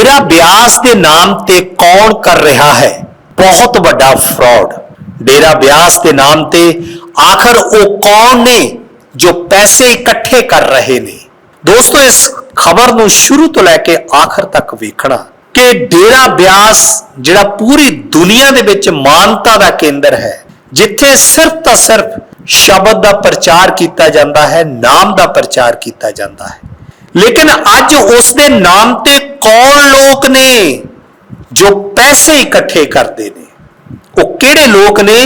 ਡੇਰਾ ਬਿਆਸ ਦੇ ਨਾਮ ਤੇ ਕੌਣ ਕਰ ਰਿਹਾ ਹੈ? ਬਹੁਤ ਵੱਡਾ ਫਰਾਡ ਡੇਰਾ ਬਿਆਸ ਦੇ ਨਾਮ ਤੇ ਆਖਰ ਉਹ ਕੌਣ ਨੇ ਜੋ ਪੈਸੇ ਇਕੱਠੇ ਕਰ ਰਹੇ ਨੇ? ਦੋਸਤੋ, ਇਸ ਖਬਰ ਨੂੰ ਸ਼ੁਰੂ ਤੋਂ ਲੈ ਕੇ ਆਖਰ ਤੱਕ ਵੇਖਣਾ ਕਿ ਡੇਰਾ ਬਿਆਸ, ਜਿਹੜਾ ਪੂਰੀ ਦੁਨੀਆ ਦੇ ਵਿੱਚ ਮਾਨਤਾ ਦਾ ਕੇਂਦਰ ਹੈ, ਜਿੱਥੇ ਸਿਰਫ ਤਾਂ ਸਿਰਫ ਸ਼ਬਦ ਦਾ ਪ੍ਰਚਾਰ ਕੀਤਾ ਜਾਂਦਾ ਹੈ, ਨਾਮ ਦਾ ਪ੍ਰਚਾਰ ਕੀਤਾ ਜਾਂਦਾ ਹੈ। ਲੇਕਿਨ ਅੱਜ ਉਸ ਦੇ ਨਾਮ ਤੇ ਕੌਣ ਲੋਕ ਨੇ ਜੋ ਪੈਸੇ ਇਕੱਠੇ ਕਰਦੇ ਨੇ? ਉਹ ਕਿਹੜੇ ਲੋਕ ਨੇ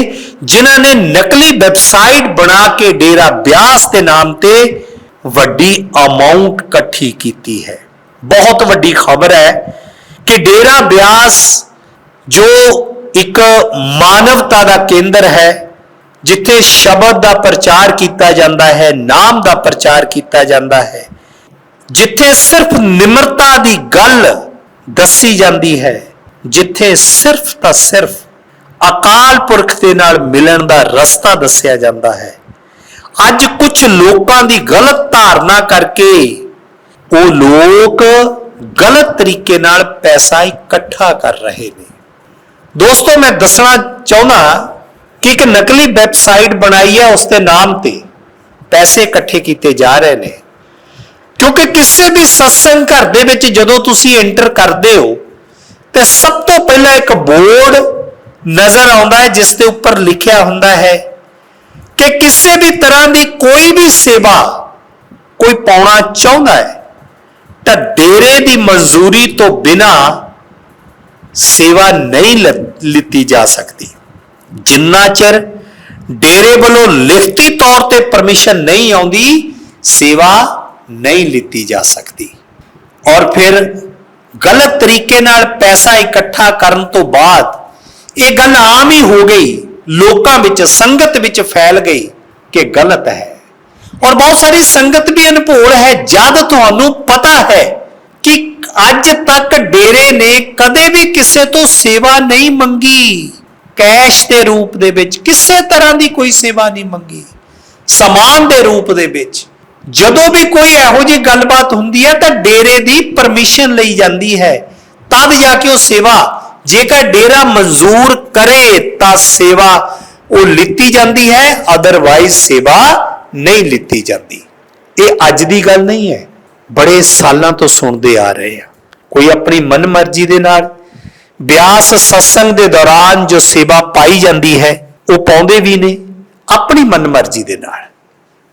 ਜਿਨ੍ਹਾਂ ਨੇ ਨਕਲੀ ਵੈਬਸਾਈਟ ਬਣਾ ਕੇ ਡੇਰਾ ਬਿਆਸ ਦੇ ਨਾਮ ਤੇ ਵੱਡੀ ਅਮਾਉਂਟ ਇਕੱਠੀ ਕੀਤੀ ਹੈ? ਬਹੁਤ ਵੱਡੀ ਖਬਰ ਹੈ ਕਿ ਡੇਰਾ ਬਿਆਸ ਜੋ ਇੱਕ ਮਾਨਵਤਾ ਦਾ ਕੇਂਦਰ ਹੈ, ਜਿੱਥੇ ਸ਼ਬਦ ਦਾ ਪ੍ਰਚਾਰ ਕੀਤਾ ਜਾਂਦਾ ਹੈ, ਨਾਮ ਦਾ ਪ੍ਰਚਾਰ ਕੀਤਾ ਜਾਂਦਾ ਹੈ ਜਿੱਥੇ ਸਿਰਫ ਨਿਮਰਤਾ ਦੀ ਗੱਲ ਦੱਸੀ ਜਾਂਦੀ ਹੈ, ਜਿੱਥੇ ਸਿਰਫ ਤਾਂ ਸਿਰਫ ਅਕਾਲ ਪੁਰਖ ਦੇ ਨਾਲ ਮਿਲਣ ਦਾ ਰਸਤਾ ਦੱਸਿਆ ਜਾਂਦਾ ਹੈ। ਅੱਜ ਕੁਝ ਲੋਕਾਂ ਦੀ ਗਲਤ ਧਾਰਨਾ ਕਰਕੇ ਉਹ ਲੋਕ ਗਲਤ ਤਰੀਕੇ ਨਾਲ ਪੈਸਾ ਇਕੱਠਾ ਕਰ ਰਹੇ ਨੇ। ਦੋਸਤੋ, ਮੈਂ ਦੱਸਣਾ ਚਾਹੁੰਦਾ ਕਿ ਇੱਕ ਨਕਲੀ ਵੈਬਸਾਈਟ ਬਣਾਈ ਹੈ, ਉਸ ਦੇ ਨਾਮ ਤੇ ਪੈਸੇ ਇਕੱਠੇ ਕੀਤੇ ਜਾ ਰਹੇ ਨੇ। ਕਿਉਂਕਿ ਕਿਸੇ ਵੀ ਸਤਸੰਗ ਘਰ ਦੇ ਵਿੱਚ ਜਦੋਂ ਤੁਸੀਂ ਐਂਟਰ ਕਰਦੇ ਹੋ, ਤੇ ਸਭ ਤੋਂ ਪਹਿਲਾਂ ਇੱਕ ਬੋਰਡ ਨਜ਼ਰ ਆਉਂਦਾ ਹੈ, ਜਿਸ ਦੇ ਉੱਪਰ ਲਿਖਿਆ ਹੁੰਦਾ ਹੈ ਕਿ ਕਿਸੇ ਵੀ ਤਰ੍ਹਾਂ ਦੀ ਕੋਈ ਵੀ ਸੇਵਾ ਕੋਈ ਪਾਉਣਾ ਚਾਹੁੰਦਾ ਹੈ, ਤਾਂ ਡੇਰੇ ਦੀ ਮਨਜ਼ੂਰੀ ਤੋਂ ਬਿਨਾ ਸੇਵਾ ਨਹੀਂ ਲਿੱਤੀ ਜਾ ਸਕਦੀ। ਜਿੰਨਾ ਚਿਰ ਡੇਰੇ ਵੱਲੋਂ ਲਿਖਤੀ ਤੌਰ ਤੇ ਪਰਮਿਸ਼ਨ ਨਹੀਂ ਆਉਂਦੀ, ਸੇਵਾ ਨਹੀਂ ਲਿੱਤੀ ਜਾ ਸਕਦੀ। ਔਰ ਫਿਰ ਗਲਤ ਤਰੀਕੇ ਨਾਲ ਪੈਸਾ ਇਕੱਠਾ ਕਰਨ ਤੋਂ ਬਾਅਦ ਇਹ ਗੱਲ ਆਮ ਹੀ ਹੋ ਗਈ। ਲੋਕਾਂ ਵਿੱਚ ਸੰਗਤ ਵਿੱਚ ਫੈਲ ਗਈ ਕਿ ਗਲਤ ਹੈ। ਔਰ ਬਹੁਤ ਸਾਰੀ ਸੰਗਤ ਵੀ ਅਨਭੋਲ ਹੈ। ਜਦ ਤੁਹਾਨੂੰ ਪਤਾ ਹੈ ਕਿ ਅੱਜ ਤੱਕ ਡੇਰੇ ਨੇ ਕਦੇ ਵੀ ਕਿਸੇ ਤੋਂ ਸੇਵਾ ਨਹੀਂ ਮੰਗੀ। ਕੈਸ਼ ਦੇ ਰੂਪ ਦੇ ਵਿੱਚ ਕਿਸੇ ਤਰ੍ਹਾਂ ਦੀ ਕੋਈ ਸੇਵਾ ਨਹੀਂ ਮੰਗੀ। ਸਮਾਨ ਦੇ ਰੂਪ ਦੇ ਵਿੱਚ ਜਦੋਂ ਵੀ ਕੋਈ ਇਹੋ ਜਿਹੀ ਗੱਲਬਾਤ ਹੁੰਦੀ ਹੈ ਤਾਂ ਡੇਰੇ ਦੀ ਪਰਮਿਸ਼ਨ ਲਈ ਜਾਂਦੀ ਹੈ। ਤਦ ਜਾ ਕੇ ਉਹ ਸੇਵਾ, ਜੇਕਰ ਡੇਰਾ ਮਨਜ਼ੂਰ ਕਰੇ ਤਾਂ ਸੇਵਾ ਉਹ ਲਿੱਤੀ ਜਾਂਦੀ ਹੈ ਅਦਰਵਾਈਜ਼ ਸੇਵਾ ਨਹੀਂ ਲਿੱਤੀ ਜਾਂਦੀ। ਇਹ ਅੱਜ ਦੀ ਗੱਲ ਨਹੀਂ ਹੈ, ਬੜੇ ਸਾਲਾਂ ਤੋਂ ਸੁਣਦੇ ਆ ਰਹੇ ਆ ਕੋਈ ਆਪਣੀ ਮਨਮਰਜ਼ੀ ਦੇ ਨਾਲ, ਬਿਆਸ ਸਤਸੰਗ ਦੇ ਦੌਰਾਨ ਜੋ ਸੇਵਾ ਪਾਈ ਜਾਂਦੀ ਹੈ, ਉਹ ਪਾਉਂਦੇ ਵੀ ਨੇ, ਆਪਣੀ ਮਨਮਰਜ਼ੀ ਦੇ ਨਾਲ।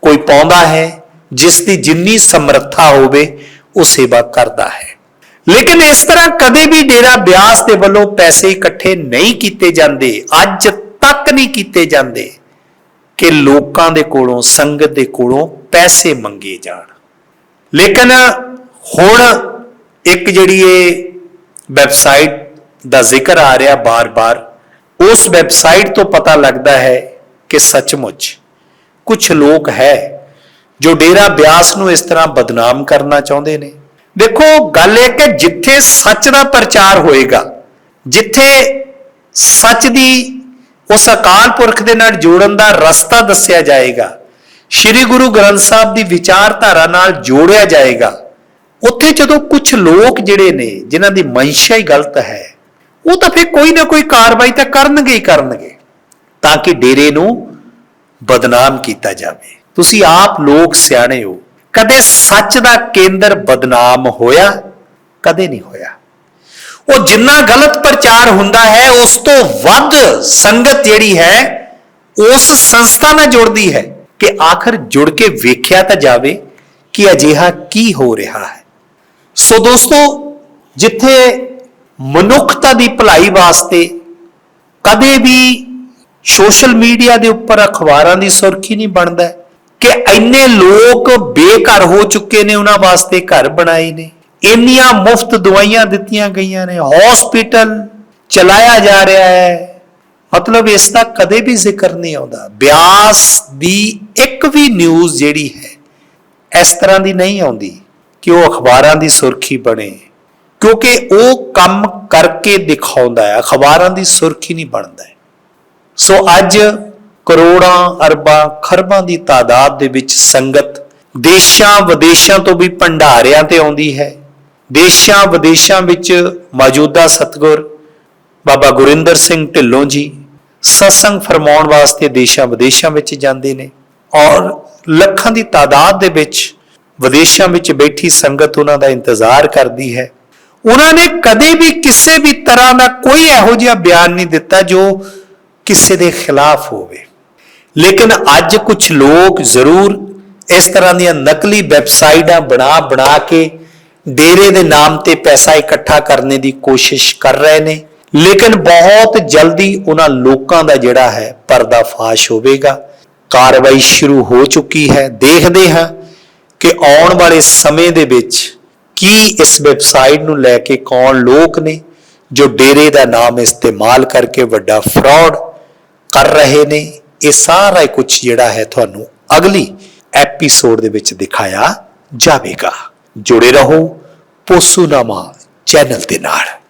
ਕੋਈ ਪਾਉਂਦਾ ਹੈ ਜਿਸ ਦੀ ਜਿੰਨੀ ਸਮਰੱਥਾ ਹੋਵੇ, ਉਹ ਸੇਵਾ ਕਰਦਾ ਹੈ। ਲੇਕਿਨ ਇਸ ਤਰ੍ਹਾਂ ਕਦੇ ਵੀ ਡੇਰਾ ਬਿਆਸ ਦੇ ਵੱਲੋਂ ਪੈਸੇ ਇਕੱਠੇ ਨਹੀਂ ਕੀਤੇ ਜਾਂਦੇ, ਅੱਜ ਤੱਕ ਨਹੀਂ ਕੀਤੇ ਜਾਂਦੇ ਕਿ ਲੋਕਾਂ ਦੇ ਕੋਲੋਂ, ਸੰਗਤ ਦੇ ਕੋਲੋਂ ਪੈਸੇ ਮੰਗੇ ਜਾਣ। ਲੇਕਿਨ ਹੁਣ ਇੱਕ ਜਿਹੜੀ ਇਹ ਵੈਬਸਾਈਟ ਦਾ ਜ਼ਿਕਰ ਆ ਰਿਹਾ ਬਾਰ-ਬਾਰ, ਉਸ ਵੈਬਸਾਈਟ ਤੋਂ ਪਤਾ ਲੱਗਦਾ ਹੈ ਕਿ ਸੱਚਮੁੱਚ ਕੁਝ ਲੋਕ ਹੈ ਜੋ ਡੇਰਾ ਬਿਆਸ ਨੂੰ ਇਸ ਤਰ੍ਹਾਂ ਬਦਨਾਮ ਕਰਨਾ ਚਾਹੁੰਦੇ ਨੇ। ਦੇਖੋ, ਗੱਲ ਇਹ ਕਿ ਜਿੱਥੇ ਸੱਚ ਦਾ ਪ੍ਰਚਾਰ ਹੋਏਗਾ, ਜਿੱਥੇ ਸੱਚ ਦੀ ਉਸ ਅਕਾਲ ਪੁਰਖ ਦੇ ਨਾਲ ਜੋੜਨ ਦਾ ਰਸਤਾ ਦੱਸਿਆ ਜਾਏਗਾ, ਸ੍ਰੀ ਗੁਰੂ ਗ੍ਰੰਥ ਸਾਹਿਬ ਦੀ ਵਿਚਾਰਧਾਰਾ ਨਾਲ ਜੋੜਿਆ ਜਾਏਗਾ, ਉੱਥੇ ਜਦੋਂ ਕੁਝ ਲੋਕ ਜਿਹੜੇ ਨੇ, ਜਿਨ੍ਹਾਂ ਦੀ ਮਨਸ਼ਾ ਹੀ ਗਲਤ ਹੈ, ਉਹ ਤਾਂ ਫਿਰ ਕੋਈ ਨਾ ਕੋਈ ਕਾਰਵਾਈ ਤਾਂ ਕਰਨਗੇ ਹੀ ਕਰਨਗੇ, ਤਾਂ ਕਿ ਡੇਰੇ ਨੂੰ ਬਦਨਾਮ ਕੀਤਾ ਜਾਵੇ। ਤੁਸੀਂ ਆਪ ਲੋਕ ਸਿਆਣੇ ਹੋ। ਕਦੇ ਸੱਚ ਦਾ ਕੇਂਦਰ ਬਦਨਾਮ ਹੋਇਆ, ਕਦੇ ਨਹੀਂ ਹੋਇਆ। ਉਹ ਜਿੰਨਾ ਗਲਤ ਪ੍ਰਚਾਰ ਹੁੰਦਾ ਹੈ, ਉਸ ਤੋਂ ਵੱਧ ਸੰਗਤ ਜਿਹੜੀ ਹੈ, ਉਸ ਸੰਸਥਾ ਨਾਲ ਜੁੜਦੀ ਹੈ ਕਿ ਆਖਰ ਜੁੜ ਕੇ ਵੇਖਿਆ ਤਾਂ ਜਾਵੇ ਕਿ ਅਜਿਹਾ ਕੀ ਹੋ ਰਿਹਾ ਹੈ। ਸੋ ਦੋਸਤੋ, ਜਿੱਥੇ ਮਨੁੱਖਤਾ ਦੀ ਭਲਾਈ ਵਾਸਤੇ ਕਦੇ ਵੀ ਸੋਸ਼ਲ ਮੀਡੀਆ ਦੇ ਉੱਪਰ ਅਖਬਾਰਾਂ ਦੀ ਸੁਰਖੀ ਨਹੀਂ ਬਣਦਾ ਕਿ ਇੰਨੇ ਲੋਕ ਬੇਘਰ ਹੋ ਚੁੱਕੇ ਨੇ ਉਹਨਾਂ ਵਾਸਤੇ ਘਰ ਬਣਾਏ ਨੇ। ਇੰਨੀਆਂ ਮੁਫਤ ਦਵਾਈਆਂ ਦਿੱਤੀਆਂ ਗਈਆਂ ਨੇ। ਹਸਪੀਟਲ ਚਲਾਇਆ ਜਾ ਰਿਹਾ ਹੈ। ਮਤਲਬ ਇਸ ਦਾ ਕਦੇ ਵੀ ਜ਼ਿਕਰ ਨਹੀਂ ਆਉਂਦਾ। ਬਿਆਸ ਦੀ ਇੱਕ ਵੀ ਨਿਊਜ਼ ਜਿਹੜੀ ਹੈ, ਇਸ ਤਰ੍ਹਾਂ ਦੀ ਨਹੀਂ ਆਉਂਦੀ ਕਿ ਉਹ ਅਖਬਾਰਾਂ ਦੀ ਸੁਰਖੀ ਬਣੇ। ਕਿਉਂਕਿ ਉਹ ਕੰਮ ਕਰਕੇ ਦਿਖਾਉਂਦਾ ਹੈ। ਅਖਬਾਰਾਂ ਦੀ ਸੁਰਖੀ ਨਹੀਂ ਬਣਦਾ ਸੋ ਅੱਜ ਕਰੋੜਾਂ ਅਰਬਾਂ ਖਰਬਾਂ ਦੀ ਤਾਦਾਦ ਦੇ ਵਿੱਚ ਸੰਗਤ ਦੇਸ਼ਾਂ ਵਿਦੇਸ਼ਾਂ ਤੋਂ ਵੀ ਭੰਡਾਰਿਆਂ ਤੇ ਆਉਂਦੀ ਹੈ। ਦੇਸ਼ਾਂ ਵਿਦੇਸ਼ਾਂ ਵਿੱਚ ਮੌਜੂਦਾ ਸਤਗੁਰ ਬਾਬਾ ਗੁਰਿੰਦਰ ਸਿੰਘ ਢਿੱਲੋਂ ਜੀ ਸਤਸੰਗ ਫਰਮਾਉਣ ਵਾਸਤੇ ਦੇਸ਼ਾਂ ਵਿਦੇਸ਼ਾਂ ਵਿੱਚ ਜਾਂਦੇ ਨੇ ਔਰ ਲੱਖਾਂ ਦੀ ਤਾਦਾਦ ਦੇ ਵਿੱਚ ਵਿਦੇਸ਼ਾਂ ਵਿੱਚ ਬੈਠੀ ਸੰਗਤ ਉਹਨਾਂ ਦਾ ਇੰਤਜ਼ਾਰ ਕਰਦੀ ਹੈ। ਉਹਨਾਂ ਨੇ ਕਦੇ ਵੀ ਕਿਸੇ ਵੀ ਤਰ੍ਹਾਂ ਦਾ ਕੋਈ ਇਹੋ ਜਿਹਾ ਬਿਆਨ ਨਹੀਂ ਦਿੱਤਾ ਜੋ ਕਿਸੇ ਦੇ ਖਿਲਾਫ ਹੋਵੇ। ਲੇਕਿਨ ਅੱਜ ਕੁਝ ਲੋਕ ਜ਼ਰੂਰ ਇਸ ਤਰ੍ਹਾਂ ਦੀਆਂ ਨਕਲੀ ਵੈਬਸਾਈਟਾਂ ਬਣਾ ਬਣਾ ਕੇ ਡੇਰੇ ਦੇ ਨਾਮ ਤੇ ਪੈਸਾ ਇਕੱਠਾ ਕਰਨ ਦੀ ਕੋਸ਼ਿਸ਼ ਕਰ ਰਹੇ ਨੇ। ਲੇਕਿਨ ਬਹੁਤ ਜਲਦੀ ਉਹਨਾਂ ਲੋਕਾਂ ਦਾ ਜਿਹੜਾ ਹੈ ਪਰਦਾਫਾਸ਼ ਹੋਵੇਗਾ। ਕਾਰਵਾਈ ਸ਼ੁਰੂ ਹੋ ਚੁੱਕੀ ਹੈ। ਦੇਖਦੇ ਹਾਂ ਕਿ ਆਉਣ ਵਾਲੇ ਸਮੇਂ ਦੇ ਵਿੱਚ ਕੀ ਇਸ ਵੈਬਸਾਈਟ ਨੂੰ ਲੈ ਕੇ ਕੌਣ ਲੋਕ ਨੇ ਜੋ ਡੇਰੇ ਦਾ ਨਾਮ ਇਸਤੇਮਾਲ ਕਰਕੇ ਵੱਡਾ ਫਰਾਡ ਕਰ ਰਹੇ ਨੇ। ਇਹ ਸਾਰਾ ਕੁਝ ਜਿਹੜਾ ਹੈ ਤੁਹਾਨੂੰ ਅਗਲੀ ਐਪੀਸੋਡ ਦੇ ਵਿੱਚ ਦਿਖਾਇਆ ਜਾਵੇਗਾ। ਜੁੜੇ ਰਹੋ ਪੋਸੂਨਾਮਾ ਚੈਨਲ ਦੇ ਨਾਲ।